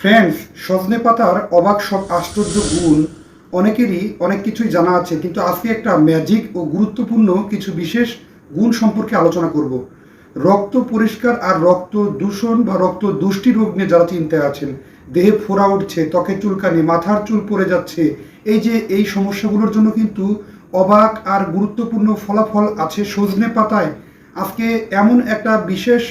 Friends সজনে পাতার অবাক সব আশ্চর্য গুণ অনেকেরই অনেক কিছুই জানা আছে, কিন্তু আজকে একটা ম্যাজিক ও গুরুত্বপূর্ণ কিছু বিশেষ গুণ সম্পর্কে আলোচনা করব। রক্ত পরিষ্কার আর রক্ত দূষণ বা রক্ত দুষ্টি রোগ নিয়ে যারা চিন্তায় আছেন, দেহে ফোড়া উঠছে ত্বকে চুলকানি, মাথার চুল পড়ে যাচ্ছে, এই যে এই সমস্যাগুলোর জন্য কিন্তু অবাক আর গুরুত্বপূর্ণ ফলাফল আছে সজনে পাতায়। আজকে এমন একটা বিশেষ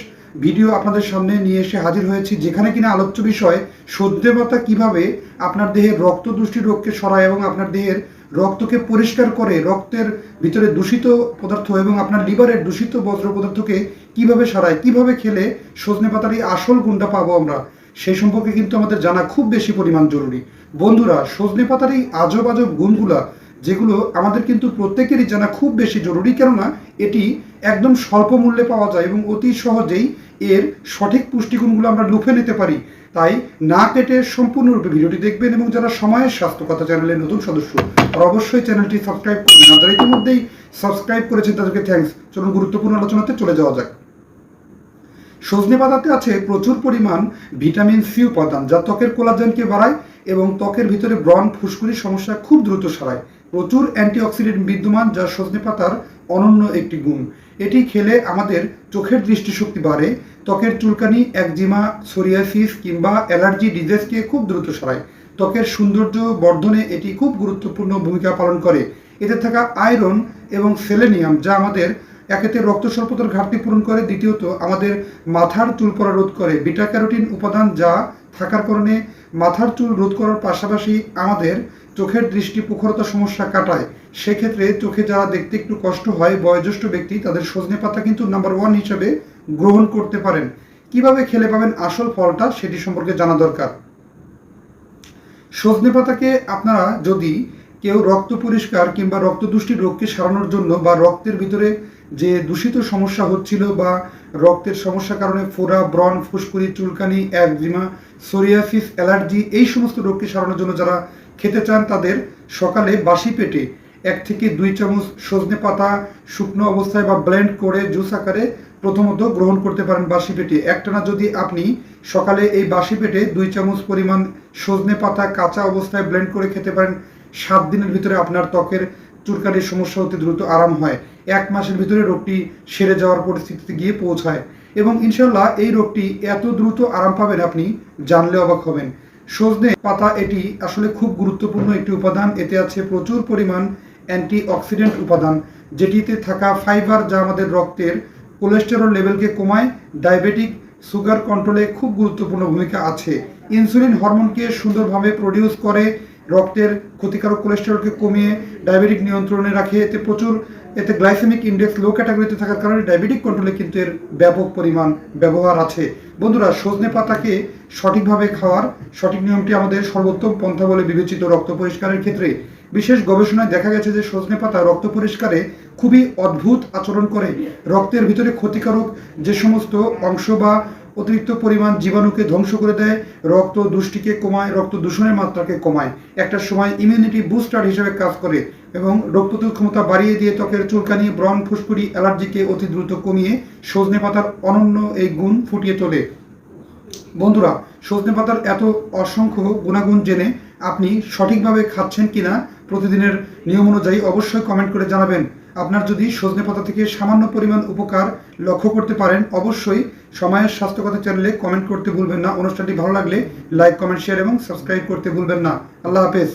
ভিডিও আপনাদের সামনে নিয়ে এসে হাজির হয়েছি, যেখানে কিনা আলোচ্য বিষয় সজনে পাতা কীভাবে আপনার দেহের রক্ত দুষ্টি রোগকে সরায় এবং আপনার দেহের রক্তকে পরিষ্কার করে রক্তের ভিতরে দূষিত পদার্থ এবং আপনার লিভারের দূষিত বজ্র পদার্থকে কীভাবে সারায়, কীভাবে খেলে সজনে পাতার এই আসল গুণটা পাবো আমরা সেই সম্পর্কে কিন্তু আমাদের জানা খুব বেশি পরিমাণ জরুরি। বন্ধুরা, সজনে পাতার এই আজব আজব গুণগুলা যেগুলো আমাদের কিন্তু প্রত্যেকেরই জানা খুব বেশি জরুরি, কেননা এটি একদম স্বল্প মূল্যে পাওয়া যায় এবং অতি সহজেই এর সঠিক পুষ্টিগুণগুলো আমরা লুফে নিতে পারি। তাই না কেটে সম্পূর্ণরূপে ভিডিওটি দেখবেন এবং যারা সময়ের স্বাস্থ্য কথা চ্যানেলের নতুন সদস্য, তারা অবশ্যই চ্যানেলটি সাবস্ক্রাইব করবেন। যারা ইতিমধ্যেই সাবস্ক্রাইব করেছেন, তাদেরকে থ্যাঙ্কস চলুন গুরুত্বপূর্ণ আলোচনাতে চলে যাওয়া যাক। সজনে পাতাতে আছে প্রচুর পরিমাণ ভিটামিন সি উপাদান, যা ত্বকের কোলাজেনকে বাড়ায় এবং ত্বকের ভিতরে ব্রণ, ফুসকুড়ির সমস্যা খুব দ্রুত সারায়। প্রচুর অ্যান্টিঅক্সিডেন্ট বিদ্যমান যা সজনে পাতার অনন্য একটি গুণ। এটি খেলে আমাদের চোখের দৃষ্টিশক্তি বাড়ে, ত্বকের চুলকানি, একজিমা, সোরিয়াসিস কিংবা অ্যালার্জি ডিজিজকে খুব দ্রুত সারায়। ত্বকের সৌন্দর্য বর্ধনে এটি খুব গুরুত্বপূর্ণ ভূমিকা পালন করে। এতে থাকা আয়রন এবং সেলেনিয়াম যা আমাদের একেতে রক্ত স্বল্পতার ঘাটতি পূরণ করে, দ্বিতীয়ত আমাদের মাথার চুল পড়া রোধ করে। বিটা ক্যারোটিন উপাদান যা থাকার কারণে মাথার চুল রোধ করার পাশাপাশি আমাদের চোখের দৃষ্টি প্রখরতা সমস্যা কাটায়। সেক্ষেত্রে চোখে যারা দেখতে একটু কষ্ট হয়, বয়োজ্যেষ্ঠ ব্যক্তি তাদের সজনে পাতা কিন্তু নাম্বার ওয়ান হিসেবে গ্রহণ করতে পারেন। কীভাবে খেলে পাবেন আসল ফলটা সেটি সম্পর্কে জানা দরকার। সজনে পাতাকে আপনারা যদি কেউ রক্ত পরিষ্কার কিংবা রক্তদুষ্টি রোগকে সারানোর জন্য বা রক্তের ভিতরে যে দূষিত সমস্যা হচ্ছিল বা রক্তের সমস্যার কারণে ফোড়া, ব্রণ, ফুসকুড়ি, চুলকানি, একজিমা, সোরিয়াসিস, অ্যালার্জি এই সমস্ত রোগকে সারানোর জন্য যারা খেতে চান তাদের সকালে বাসি পেটে এক থেকে দুই চামচ সজনে পাতা, শুকনো অবস্থায় বা ব্লেন্ড করে জুস আকারে প্রথমত গ্রহণ করতে পারেন বাসি পেটে। একটানা যদি আপনি সকালে এই বাসি পেটে দুই চামচ পরিমাণ সজনে পাতা কাঁচা অবস্থায় ব্লেন্ড করে খেতে পারেন, সাত দিনের ভিতরে আপনার ত্বকের চুলকানির সমস্যা হতে দ্রুত আরাম হয়। এক মাসের ভিতরে রোগটি সেরে যাওয়ার পরিস্থিতিতে গিয়ে পৌঁছায়। এবং ইনশাল্লাহ এই রোগটি এত দ্রুত আরাম পাবেন আপনি জানলে অবাক হবেন। সজনে পাতা এটি আসলে খুব গুরুত্বপূর্ণ একটি উপাদান। এতে আছে প্রচুর পরিমাণ অ্যান্টি অক্সিডেন্ট উপাদান, যেটিতে থাকা ফাইবার যা আমাদের রক্তের কোলেস্টেরল লেভেলকে কমায়, ডায়াবেটিক সুগার কন্ট্রোলে খুব গুরুত্বপূর্ণ ভূমিকা আছে। ইনসুলিন হরমোনকে সুন্দরভাবে প্রডিউস করে, রক্তের ক্ষতিকারক কোলেস্টেরলকে কমিয়ে, ডায়াবেটিক নিয়ন্ত্রণে রাখে। এতে প্রচুর এতে গ্লাইসেমিক ইন্ডেক্স লো ক্যাটাগরিতে থাকার কারণে ডায়াবেটিক কন্ট্রোলে কিন্তু এর ব্যাপক পরিমাণ ব্যবহার আছে। বন্ধুরা, সজনে পাতাকে সঠিকভাবে খাওয়ার সঠিক নিয়মটি আমাদের সর্বোত্তম পন্থা বলে বিবেচিত রক্ত পরিষ্কারের ক্ষেত্রে। বিশেষ গবেষণায় দেখা গেছে যে সজনে পাতা রক্ত পরিষ্কারে খুবই অদ্ভুত আচরণ করে। রক্তের ভিতরে ক্ষতিকারক যে সমস্ত অংশ বা অতিরিক্ত পরিমাণ জীবাণুকে ধ্বংস করে দেয়, রক্ত দুষ্টিকে কমায়, রক্ত দূষণের মাত্রাকে কমায়। একটা সময় ইমিউনিটি বুস্টার হিসেবে কাজ করে এবং রোগ প্রতিরোধ ক্ষমতা বাড়িয়ে দিয়ে ত্বকের চুলকানি, ব্রণ ফুসকুড়ি অ্যালার্জিকে অতি দ্রুত কমিয়ে সজনে পাতার অনন্য এই গুণ ফুটিয়ে তোলে। বন্ধুরা, সজনে পাতার এত অসংখ্য গুণাগুণ জেনে আপনি সঠিকভাবে খাচ্ছেন কিনা প্রতিদিনের নিয়ম অনুযায়ী অবশ্যই কমেন্ট করে জানাবেন। আপনার যদি সজনে পাতা থেকে সামান্য পরিমাণ উপকার লক্ষ্য করতে পারেন, অবশ্যই সময়ের স্বাস্থ্যকতা চ্যানেলে কমেন্ট করতে ভুলবেন না। অনুষ্ঠানটি ভালো লাগলে লাইক কমেন্ট শেয়ার এবং সাবস্ক্রাইব করতে ভুলবেন না। আল্লাহ হাফেজ।